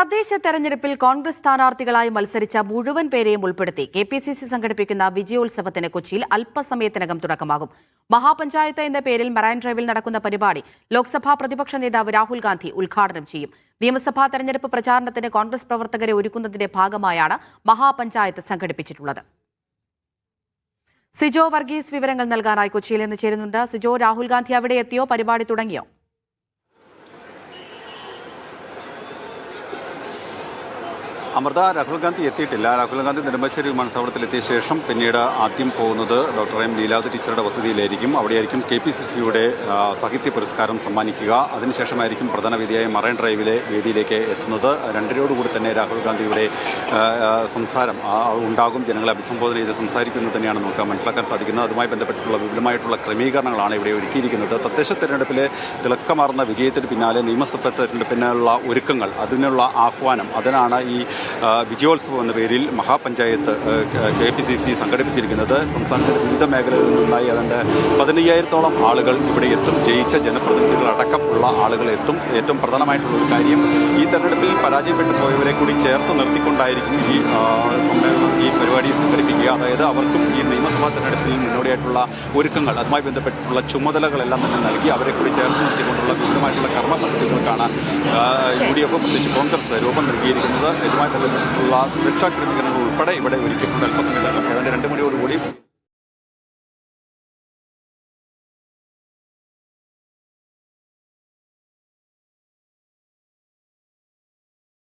തദ്ദേശ തെരഞ്ഞെടുപ്പിൽ കോൺഗ്രസ് സ്ഥാനാർത്ഥികളായി മത്സരിച്ച മുഴുവൻ പേരെയും ഉൾപ്പെടുത്തി കെ പി സി സി സംഘടിപ്പിക്കുന്ന വിജയോത്സവത്തിന് കൊച്ചിയിൽ അല്പസമയത്തിനകം തുടക്കമാകും. മഹാപഞ്ചായത്ത് എന്ന പേരിൽ മറൈൻ ഡ്രൈവിൽ നടക്കുന്ന പരിപാടി ലോക്സഭാ പ്രതിപക്ഷ നേതാവ് രാഹുൽ ഗാന്ധി ഉദ്ഘാടനം ചെയ്യും. നിയമസഭാ തെരഞ്ഞെടുപ്പ് പ്രചാരണത്തിന് കോൺഗ്രസ് പ്രവർത്തകരെ ഒരുക്കുന്നതിന്റെ ഭാഗമായാണ് മഹാപഞ്ചായത്ത് സംഘടിപ്പിച്ചിട്ടുള്ളത്. സിജോ വർഗീസ് വിവരങ്ങൾ നൽകാനായി കൊച്ചിയിൽ നിന്ന് ചേരുന്നുണ്ട്. സിജോ രാഹുൽ ഗാന്ധി അവിടെ എത്തിയോ? പരിപാടി തുടങ്ങിയോ? അമൃത രാഹുൽ ഗാന്ധി എത്തിയിട്ടില്ല. രാഹുൽ ഗാന്ധി നെടുമ്പാശ്ശേരി വിമാനത്താവളത്തിൽ എത്തിയ ശേഷം പിന്നീട് ആദ്യം പോകുന്നത് ഡോക്ടർ എം ലീലാവതി ടീച്ചറുടെ വസതിയിലായിരിക്കും. അവിടെയായിരിക്കും കെ പി സി സിയുടെ സാഹിത്യ പുരസ്കാരം സമ്മാനിക്കുക. അതിനുശേഷമായിരിക്കും പ്രധാന വേദിയായ മറൈൻ ഡ്രൈവിലെ വേദിയിലേക്ക് എത്തുന്നത്. രണ്ടരയോടുകൂടി തന്നെ രാഹുൽ ഗാന്ധിയുടെ സംസാരം ഉണ്ടാകും. ജനങ്ങളെ അഭിസംബോധന ചെയ്ത് സംസാരിക്കുന്നത് തന്നെയാണ് നമുക്ക് മനസ്സിലാക്കാൻ സാധിക്കുന്നത്. അതുമായി ബന്ധപ്പെട്ടിട്ടുള്ള വിപുലമായിട്ടുള്ള ക്രമീകരണങ്ങളാണ് ഇവിടെ ഒരുക്കിയിരിക്കുന്നത്. തദ്ദേശ തെരഞ്ഞെടുപ്പിലെ തിളക്കമാർന്ന വിജയത്തിന് പിന്നാലെ നിയമസഭാ തെരഞ്ഞെടുപ്പിനുള്ള ഒരുക്കങ്ങൾ അതിനുള്ള ആഹ്വാനം അതിനാണ് ഈ വിജയോത്സവം എന്ന പേരിൽ mahapanchayat K P C C സംഘടിപ്പിച്ചിരിക്കുന്നത്. സംസ്ഥാനത്തിന്റെ വിവിധ മേഖലകളിൽ നിന്നായി അതിന്റെ പതിനയ്യായിരത്തോളം ആളുകൾ ഇവിടെ എത്തും. ജയിച്ച ജനപ്രതിനിധികളടക്കം ഉള്ള ആളുകൾ എത്തും. ഏറ്റവും പ്രധാനമായിട്ടുള്ള ഒരു കാര്യം ഈ തെരഞ്ഞെടുപ്പിൽ പരാജയപ്പെട്ടു പോയവരെ കൂടി ചേർത്ത് നിർത്തിക്കൊണ്ടായിരിക്കും ഈ സമ്മേളനം ഈ പരിപാടി സംഘടിപ്പിക്കുക അതായത് അവർക്കും ഈ നിയമസഭാ തെരഞ്ഞെടുപ്പിൽ മുന്നോടിയായിട്ടുള്ള ഒരുക്കങ്ങൾ അതുമായി ബന്ധപ്പെട്ടിട്ടുള്ള ചുമതലകളെല്ലാം തന്നെ നൽകി അവരെ കൂടി ചേർന്ന് നിർത്തിക്കൊണ്ടുള്ള വിപുലമായിട്ടുള്ള കർമ്മ പദ്ധതികൾക്കാണ് യു ഡി എഫ് പ്രത്യേകിച്ച് കോൺഗ്രസ് രൂപം നൽകിയിരിക്കുന്നത്. ഇതുമായി ബന്ധപ്പെട്ടുള്ള സുരക്ഷാ ക്രമീകരണങ്ങൾ ഉൾപ്പെടെ ഇവിടെ ഒരുക്കിയിട്ടുണ്ട്. അല്പസമയത്ത് ഏതാണ്ട് രണ്ട് മണിയോടുകൂടി